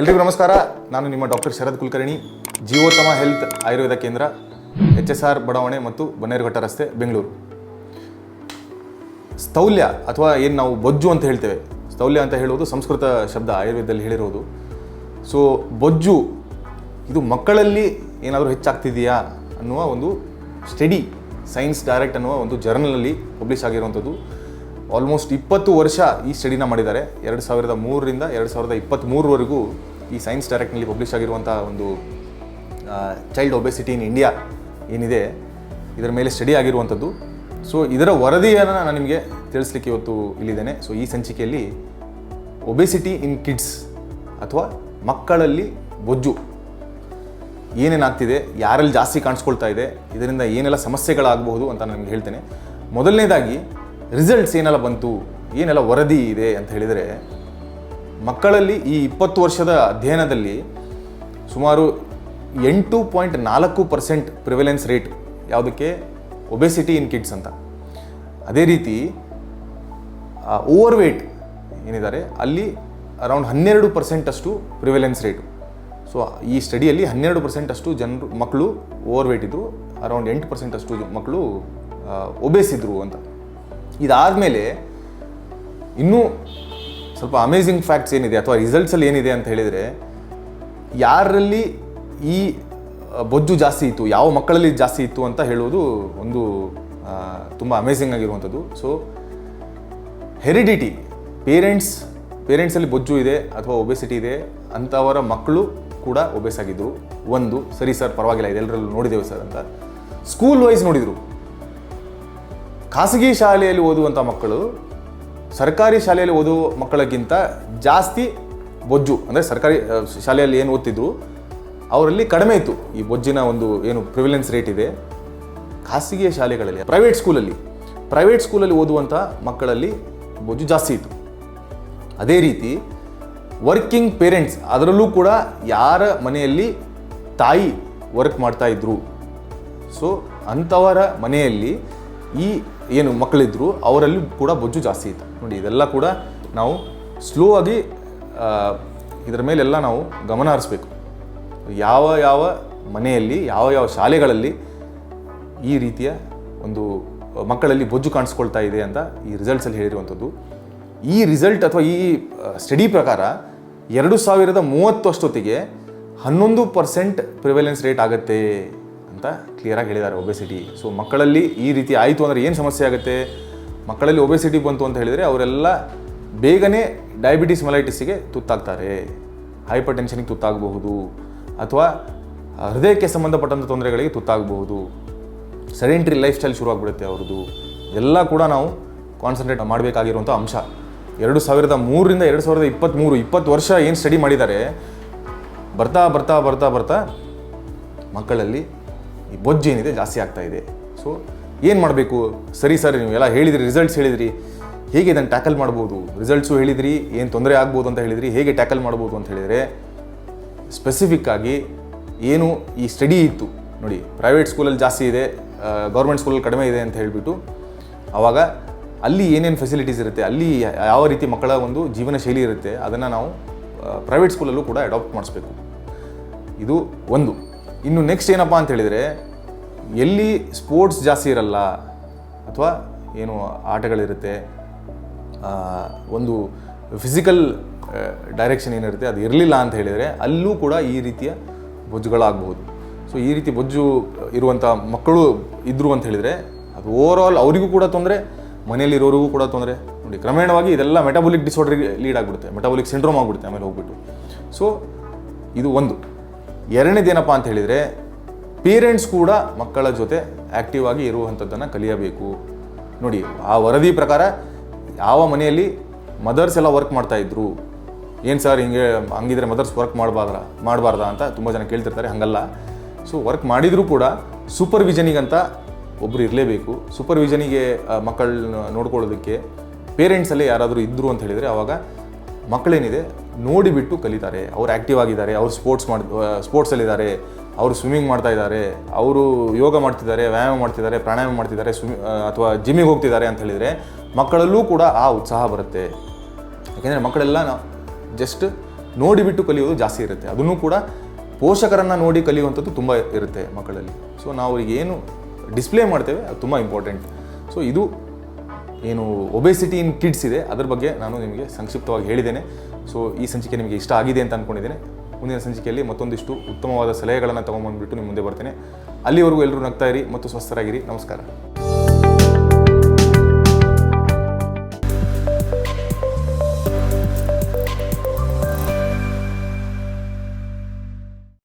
ಎಲ್ರಿಗೂ ನಮಸ್ಕಾರ. ನಾನು ನಿಮ್ಮ ಡಾಕ್ಟರ್ ಶರದ್ ಕುಲಕರ್ಣಿ, ಜೀವೋತ್ತಮ ಹೆಲ್ತ್ ಆಯುರ್ವೇದ ಕೇಂದ್ರ ಎಚ್ ಎಸ್ ಆರ್ ಬಡಾವಣೆ ಮತ್ತು ಬನ್ನೇರುಘಟ್ಟ ರಸ್ತೆ, ಬೆಂಗಳೂರು. ಸ್ಥೌಲ್ಯ ಅಥವಾ ಏನು ನಾವು ಬೊಜ್ಜು ಅಂತ ಹೇಳ್ತೇವೆ. ಸ್ಥೌಲ್ಯ ಅಂತ ಹೇಳುವುದು ಸಂಸ್ಕೃತ ಶಬ್ದ ಆಯುರ್ವೇದದಲ್ಲಿ ಹೇಳಿರೋದು. ಸೊ ಬೊಜ್ಜು, ಇದು ಮಕ್ಕಳಲ್ಲಿ ಏನಾದರೂ ಹೆಚ್ಚಾಗ್ತಿದೆಯಾ ಅನ್ನುವ ಒಂದು ಸ್ಟಡಿ, ಸೈನ್ಸ್ ಡೈರೆಕ್ಟ್ ಅನ್ನುವ ಒಂದು ಜರ್ನಲಲ್ಲಿ ಪಬ್ಲಿಷ್ ಆಗಿರುವಂಥದ್ದು. ಆಲ್ಮೋಸ್ಟ್ ಇಪ್ಪತ್ತು ವರ್ಷ ಈ ಸ್ಟಡಿನ ಮಾಡಿದ್ದಾರೆ. ಎರಡು ಸಾವಿರದ ಮೂರರಿಂದ ಎರಡು ಸಾವಿರದ ಇಪ್ಪತ್ತ್ಮೂರವರೆಗೂ ಈ ಸೈನ್ಸ್ ಡೈರೆಕ್ಟ್ನಲ್ಲಿ ಪಬ್ಲಿಷ್ ಆಗಿರುವಂಥ ಒಂದು ಚೈಲ್ಡ್ ಒಬೆಸಿಟಿ ಇನ್ ಇಂಡಿಯಾ ಏನಿದೆ, ಇದರ ಮೇಲೆ ಸ್ಟಡಿ ಆಗಿರುವಂಥದ್ದು. ಸೊ ಇದರ ವರದಿಯನ್ನು ನಾನು ನಿಮಗೆ ತಿಳಿಸ್ಲಿಕ್ಕೆ ಇವತ್ತು ಇಲ್ಲಿದ್ದೇನೆ. ಸೊ ಈ ಸಂಚಿಕೆಯಲ್ಲಿ ಒಬೆಸಿಟಿ ಇನ್ ಕಿಡ್ಸ್ ಅಥವಾ ಮಕ್ಕಳಲ್ಲಿ ಬೊಜ್ಜು ಏನೇನಾಗ್ತಿದೆ, ಯಾರಲ್ಲಿ ಜಾಸ್ತಿ ಕಾಣಿಸ್ಕೊಳ್ತಾ ಇದೆ, ಇದರಿಂದ ಏನೆಲ್ಲ ಸಮಸ್ಯೆಗಳಾಗಬಹುದು ಅಂತ ನಾನು ನಿಮ್ಗೆ ಹೇಳ್ತೇನೆ. ಮೊದಲನೇದಾಗಿ ರಿಸಲ್ಟ್ಸ್ ಏನೆಲ್ಲ ಬಂತು, ಏನೆಲ್ಲ ವರದಿ ಇದೆ ಅಂತ ಹೇಳಿದರೆ, ಮಕ್ಕಳಲ್ಲಿ ಈ ಇಪ್ಪತ್ತು ವರ್ಷದ ಅಧ್ಯಯನದಲ್ಲಿ ಸುಮಾರು ಎಂಟು ಪಾಯಿಂಟ್ ನಾಲ್ಕು ಪರ್ಸೆಂಟ್ ಪ್ರಿವೆಲೆನ್ಸ್ ರೇಟ್ ಯಾವುದಕ್ಕೆ? ಒಬೆಸಿಟಿ ಇನ್ ಕಿಡ್ಸ್ ಅಂತ. ಅದೇ ರೀತಿ ಓವರ್ ವೇಟ್ ಏನಿದ್ದಾರೆ, ಅಲ್ಲಿ ಅರೌಂಡ್ ಹನ್ನೆರಡು ಪರ್ಸೆಂಟಷ್ಟು ಪ್ರಿವೆಲೆನ್ಸ್ ರೇಟು ಸೊ ಈ ಸ್ಟಡಿಯಲ್ಲಿ ಹನ್ನೆರಡು ಪರ್ಸೆಂಟ್ ಅಷ್ಟು ಜನರು, ಮಕ್ಕಳು ಓವರ್ ವೇಟ್ ಇದ್ದರು ಅರೌಂಡ್ ಎಂಟು ಪರ್ಸೆಂಟ್ ಅಷ್ಟು ಮಕ್ಕಳು ಒಬೇಸ್ ಇದ್ದರು ಅಂತ. ಇದಾದಮೇಲೆ ಇನ್ನೂ ಸ್ವಲ್ಪ ಅಮೇಝಿಂಗ್ ಫ್ಯಾಕ್ಟ್ಸ್ ಏನಿದೆ ಅಥವಾ ರಿಸಲ್ಟ್ಸಲ್ಲಿ ಏನಿದೆ ಅಂತ ಹೇಳಿದರೆ, ಯಾರಲ್ಲಿ ಈ ಬೊಜ್ಜು ಜಾಸ್ತಿ ಇತ್ತು, ಯಾವ ಮಕ್ಕಳಲ್ಲಿ ಜಾಸ್ತಿ ಇತ್ತು ಅಂತ ಹೇಳುವುದು ಒಂದು ತುಂಬ ಅಮೇಝಿಂಗ್ ಆಗಿರುವಂಥದ್ದು. ಸೊ ಹೆರಿಡಿಟಿ ಪೇರೆಂಟ್ಸ್ ಪೇರೆಂಟ್ಸಲ್ಲಿ ಬೊಜ್ಜು ಇದೆ ಅಥವಾ ಒಬೆಸಿಟಿ ಇದೆ, ಅಂಥವರ ಮಕ್ಕಳು ಕೂಡ ಒಬೆಸ್ ಆಗಿದ್ದರು ಒಂದು, ಸರಿ ಸರ್ ಪರವಾಗಿಲ್ಲ ಇದೆಲ್ಲರಲ್ಲೂ ನೋಡಿದ್ದೇವೆ ಸರ್ ಅಂತ. ಸ್ಕೂಲ್ ವೈಸ್ ನೋಡಿದರು. ಖಾಸಗಿ ಶಾಲೆಯಲ್ಲಿ ಓದುವಂಥ ಮಕ್ಕಳು ಸರ್ಕಾರಿ ಶಾಲೆಯಲ್ಲಿ ಓದುವ ಮಕ್ಕಳಿಗಿಂತ ಜಾಸ್ತಿ ಬೊಜ್ಜು, ಅಂದರೆ ಸರ್ಕಾರಿ ಶಾಲೆಯಲ್ಲಿ ಏನು ಓದ್ತಿದ್ರು, ಅವರಲ್ಲಿ ಕಡಿಮೆ ಇತ್ತು. ಈ ಬೊಜ್ಜಿನ ಒಂದು ಏನು ಪ್ರಿವಿಲೆನ್ಸ್ ರೇಟ್ ಇದೆ. ಖಾಸಗಿ ಶಾಲೆಗಳಲ್ಲಿ ಪ್ರೈವೇಟ್ ಸ್ಕೂಲಲ್ಲಿ ಪ್ರೈವೇಟ್ ಸ್ಕೂಲಲ್ಲಿ ಓದುವಂಥ ಮಕ್ಕಳಲ್ಲಿ ಬೊಜ್ಜು ಜಾಸ್ತಿ ಇತ್ತು. ಅದೇ ರೀತಿ ವರ್ಕಿಂಗ್ ಪೇರೆಂಟ್ಸ್ ಅದರಲ್ಲೂ ಕೂಡ ಯಾರ ಮನೆಯಲ್ಲಿ ತಾಯಿ ವರ್ಕ್ ಮಾಡ್ತಾ ಇದ್ರು. ಸೊ ಅಂಥವರ ಮನೆಯಲ್ಲಿ ಈ ಏನು ಮಕ್ಕಳಿದ್ರು ಅವರಲ್ಲಿ ಕೂಡ ಬೊಜ್ಜು ಜಾಸ್ತಿ ಇತ್ತು. ನೋಡಿ, ಇದೆಲ್ಲ ಕೂಡ ನಾವು ಸ್ಲೋ ಆಗಿ ಇದರ ಮೇಲೆಲ್ಲ ನಾವು ಗಮನ ಹರಿಸ್ಬೇಕು. ಯಾವ ಯಾವ ಮನೆಯಲ್ಲಿ, ಯಾವ ಯಾವ ಶಾಲೆಗಳಲ್ಲಿ ಈ ರೀತಿಯ ಒಂದು ಮಕ್ಕಳಲ್ಲಿ ಬೊಜ್ಜು ಕಾಣಿಸ್ಕೊಳ್ತಾ ಇದೆ ಅಂತ ಈ ರಿಸಲ್ಟ್ಸಲ್ಲಿ ಹೇಳಿರುವಂಥದ್ದು. ಈ ರಿಸಲ್ಟ್ ಅಥವಾ ಈ ಸ್ಟಡಿ ಪ್ರಕಾರ ಎರಡು ಸಾವಿರದ ಮೂವತ್ತು ಅಷ್ಟೊತ್ತಿಗೆ ಹನ್ನೊಂದು ಪರ್ಸೆಂಟ್ ಪ್ರಿವೆಲೆನ್ಸ್ ರೇಟ್ ಆಗುತ್ತೆ. ಅಂತ ಕ್ಲಿಯರಾಗಿ ಹೇಳಿದ್ದಾರೆ ಒಬೆಸಿಟಿ ಸೊ ಮಕ್ಕಳಲ್ಲಿ ಈ ರೀತಿ ಆಯಿತು ಅಂದರೆ ಏನು ಸಮಸ್ಯೆ ಆಗುತ್ತೆ? ಮಕ್ಕಳಲ್ಲಿ ಒಬೆಸಿಟಿ ಬಂತು ಅಂತ ಹೇಳಿದರೆ ಅವರೆಲ್ಲ ಬೇಗನೆ ಡಯಾಬಿಟಿಸ್ ಮಲೈಟಿಸ್ಗೆ ತುತ್ತಾಗ್ತಾರೆ. ಹೈಪರ್ ಟೆನ್ಷನ್ಗೆ ತುತ್ತಾಗಬಹುದು. ಅಥವಾ ಹೃದಯಕ್ಕೆ ಸಂಬಂಧಪಟ್ಟಂಥ ತೊಂದರೆಗಳಿಗೆ ತುತ್ತಾಗಬಹುದು. ಸೆಡೆಂಟ್ರಿ ಲೈಫ್ ಸ್ಟೈಲ್ ಶುರುವಾಗ್ಬಿಡುತ್ತೆ ಅವ್ರದ್ದು. ಎಲ್ಲ ಕೂಡ ನಾವು ಕಾನ್ಸಂಟ್ರೇಟ್ ಮಾಡಬೇಕಾಗಿರುವಂಥ ಅಂಶ. ಎರಡು ಸಾವಿರದ ಮೂರರಿಂದ ಎರಡು ಸಾವಿರದ ಇಪ್ಪತ್ತ್ಮೂರು ಇಪ್ಪತ್ತು ವರ್ಷ ಏನು ಸ್ಟಡಿ ಮಾಡಿದ್ದಾರೆ? ಬರ್ತಾ ಬರ್ತಾ ಬರ್ತಾ ಬರ್ತಾ ಮಕ್ಕಳಲ್ಲಿ ಈ ಬೊಜ್ಜು ಏನಿದೆ ಜಾಸ್ತಿ ಆಗ್ತಾ ಇದೆ. ಸೊ ಏನು ಮಾಡಬೇಕು? ಸರಿ ಸರ್ ನೀವು ಎಲ್ಲ ಹೇಳಿದ್ರಿ ರಿಸಲ್ಟ್ಸ್ ಹೇಳಿದ್ರಿ. ಹೇಗೆ ಇದನ್ನು ಟ್ಯಾಕಲ್ ಮಾಡ್ಬೋದು? ರಿಸಲ್ಟ್ಸು ಹೇಳಿದ್ರಿ, ಏನು ತೊಂದರೆ ಆಗ್ಬೋದು ಅಂತ ಹೇಳಿದ್ರಿ, ಹೇಗೆ ಟ್ಯಾಕಲ್ ಮಾಡ್ಬೋದು ಅಂತ ಹೇಳಿದರೆ ಸ್ಪೆಸಿಫಿಕ್ ಆಗಿ ಏನು ಈ ಸ್ಟಡಿ ಇತ್ತು. ನೋಡಿ ಪ್ರೈವೇಟ್ ಸ್ಕೂಲಲ್ಲಿ ಜಾಸ್ತಿ ಇದೆ ಗೌರ್ಮೆಂಟ್ ಸ್ಕೂಲಲ್ಲಿ ಕಡಿಮೆ ಇದೆ ಅಂತ ಹೇಳಿಬಿಟ್ಟು ಆವಾಗ ಅಲ್ಲಿ ಏನೇನು ಫೆಸಿಲಿಟೀಸ್ ಇರುತ್ತೆ, ಅಲ್ಲಿ ಯಾವ ರೀತಿ ಮಕ್ಕಳ ಒಂದು ಜೀವನ ಶೈಲಿ ಇರುತ್ತೆ, ಅದನ್ನು ನಾವು ಪ್ರೈವೇಟ್ ಸ್ಕೂಲಲ್ಲೂ ಕೂಡ ಅಡಾಪ್ಟ್ ಮಾಡಿಸ್ಬೇಕು. ಇದು ಒಂದು. ಇನ್ನು ನೆಕ್ಸ್ಟ್ ಏನಪ್ಪ ಅಂತ ಹೇಳಿದರೆ, ಎಲ್ಲಿ ಸ್ಪೋರ್ಟ್ಸ್ ಜಾಸ್ತಿ ಇರಲ್ಲ, ಅಥವಾ ಏನು ಆಟಗಳಿರುತ್ತೆ ಒಂದು ಫಿಸಿಕಲ್ ಡೈರೆಕ್ಷನ್ ಏನಿರುತ್ತೆ, ಅದು ಇರಲಿಲ್ಲ ಅಂತ ಹೇಳಿದರೆ, ಅಲ್ಲೂ ಕೂಡ ಈ ರೀತಿಯ ಬೊಜ್ಜುಗಳಾಗಬಹುದು. ಸೊ ಈ ರೀತಿ ಬೊಜ್ಜು ಇರುವಂಥ ಮಕ್ಕಳು ಇದ್ದರು ಅಂತ ಹೇಳಿದರೆ, ಅದು ಓವರ್ ಆಲ್ ಅವರಿಗೂ ಕೂಡ ತೊಂದರೆ, ಮನೆಯಲ್ಲಿರೋರಿಗೂ ಕೂಡ ತೊಂದರೆ. ನೋಡಿ, ಕ್ರಮೇಣವಾಗಿ ಇದೆಲ್ಲ ಮೆಟಾಬೊಲಿಕ್ ಡಿಸಾರ್ಡರ್ಗೆ ಲೀಡ್ ಆಗಿಬಿಡುತ್ತೆ ಮೆಟಾಬೊಲಿಕ್ ಸಿಂಡ್ರೋಮ್ ಆಗಿಬಿಡುತ್ತೆ ಆಮೇಲೆ ಹೋಗ್ಬಿಟ್ಟು. ಸೊ ಇದು ಒಂದು. ಎರಡನೇದೇನಪ್ಪ ಅಂತ ಹೇಳಿದರೆ ಪೇರೆಂಟ್ಸ್ ಕೂಡ ಮಕ್ಕಳ ಜೊತೆ ಆ್ಯಕ್ಟಿವ್ ಆಗಿ ಇರುವಂಥದ್ದನ್ನು ಕಲಿಯಬೇಕು. ನೋಡಿ, ಆ ವರದಿ ಪ್ರಕಾರ ಯಾವ ಮನೆಯಲ್ಲಿ ಮದರ್ಸ್ ಎಲ್ಲ ವರ್ಕ್ ಮಾಡ್ತಾ ಇದ್ರು? ಏನು ಸರ್ ಹಿಂಗೆ ಹಂಗಿದ್ರೆ ಮದರ್ಸ್ ವರ್ಕ್ ಮಾಡಬಾರ್ದ? ಮಾಡಬಾರ್ದಾ ಅಂತ ತುಂಬ ಜನ ಕೇಳ್ತಿರ್ತಾರೆ, ಹಾಗಲ್ಲ. ಸೊ ವರ್ಕ್ ಮಾಡಿದರೂ ಕೂಡ ಸೂಪರ್ವಿಷನಿಗಂತ ಒಬ್ಬರು ಇರಲೇಬೇಕು. ಸೂಪರ್ವಿಷನಿಗೆ ಮಕ್ಕಳನ್ನ ನೋಡ್ಕೊಳ್ಳೋದಕ್ಕೆ ಪೇರೆಂಟ್ಸಲ್ಲೇ ಯಾರಾದರೂ ಇದ್ದರು ಅಂತ ಹೇಳಿದರೆ ಆವಾಗ ಮಕ್ಕಳೇನಿದೆ? ನೋಡಿಬಿಟ್ಟು ಕಲಿತಾರೆ. ಅವ್ರು ಆ್ಯಕ್ಟಿವ್ ಆಗಿದ್ದಾರೆ, ಅವ್ರು ಸ್ಪೋರ್ಟ್ಸ್ ಮಾಡಿ ಸ್ಪೋರ್ಟ್ಸಲ್ಲಿದ್ದಾರೆ ಅವರು ಸ್ವಿಮ್ಮಿಂಗ್ ಮಾಡ್ತಾ ಇದ್ದಾರೆ, ಅವರು ಯೋಗ ಮಾಡ್ತಿದ್ದಾರೆ, ವ್ಯಾಯಾಮ ಮಾಡ್ತಿದ್ದಾರೆ, ಪ್ರಾಣಾಯಾಮ ಮಾಡ್ತಿದ್ದಾರೆ ಸ್ವಿಮ್ ಅಥವಾ ಜಿಮ್ಮಿಗೆ ಹೋಗ್ತಿದ್ದಾರೆ ಅಂತ ಹೇಳಿದರೆ ಮಕ್ಕಳಲ್ಲೂ ಕೂಡ ಆ ಉತ್ಸಾಹ ಬರುತ್ತೆ. ಯಾಕೆಂದರೆ ಮಕ್ಕಳೆಲ್ಲ ಜಸ್ಟ್ ನೋಡಿಬಿಟ್ಟು ಕಲಿಯೋದು ಜಾಸ್ತಿ ಇರುತ್ತೆ. ಅದನ್ನು ಕೂಡ ಪೋಷಕರನ್ನು ನೋಡಿ ಕಲಿಯುವಂಥದ್ದು ತುಂಬ ಇರುತ್ತೆ ಮಕ್ಕಳಲ್ಲಿ. ಸೊ ನಾವು ಏನು ಡಿಸ್ಪ್ಲೇ ಮಾಡ್ತೇವೆ, ಅದು ತುಂಬ ಇಂಪಾರ್ಟೆಂಟ್ ಸೊ ಇದು ಏನು ಒಬೆಸಿಟಿ ಇನ್ ಕಿಡ್ಸ್ ಇದೆ. ಅದ್ರ ಬಗ್ಗೆ ನಾನು ನಿಮಗೆ ಸಂಕ್ಷಿಪ್ತವಾಗಿ ಹೇಳಿದ್ದೇನೆ. ಸೊ ಈ ಸಂಚಿಕೆ ನಿಮಗೆ ಇಷ್ಟ ಆಗಿದೆ ಅಂತ ಅಂದ್ಕೊಂಡಿದ್ದೇನೆ ಮುಂದಿನ ಸಂಚಿಕೆಯಲ್ಲಿ ಮತ್ತೊಂದಿಷ್ಟು ಉತ್ತಮವಾದ ಸಲಹೆಗಳನ್ನು ತೊಗೊಂಬಂದ್ಬಿಟ್ಟು ನಿಮ್ಮ ಮುಂದೆ ಬರ್ತೇನೆ. ಅಲ್ಲಿವರೆಗೂ ಎಲ್ಲರೂ ನಗ್ತಾ ಇರಿ ಮತ್ತು ಸ್ವಸ್ಥರಾಗಿರಿ. ನಮಸ್ಕಾರ.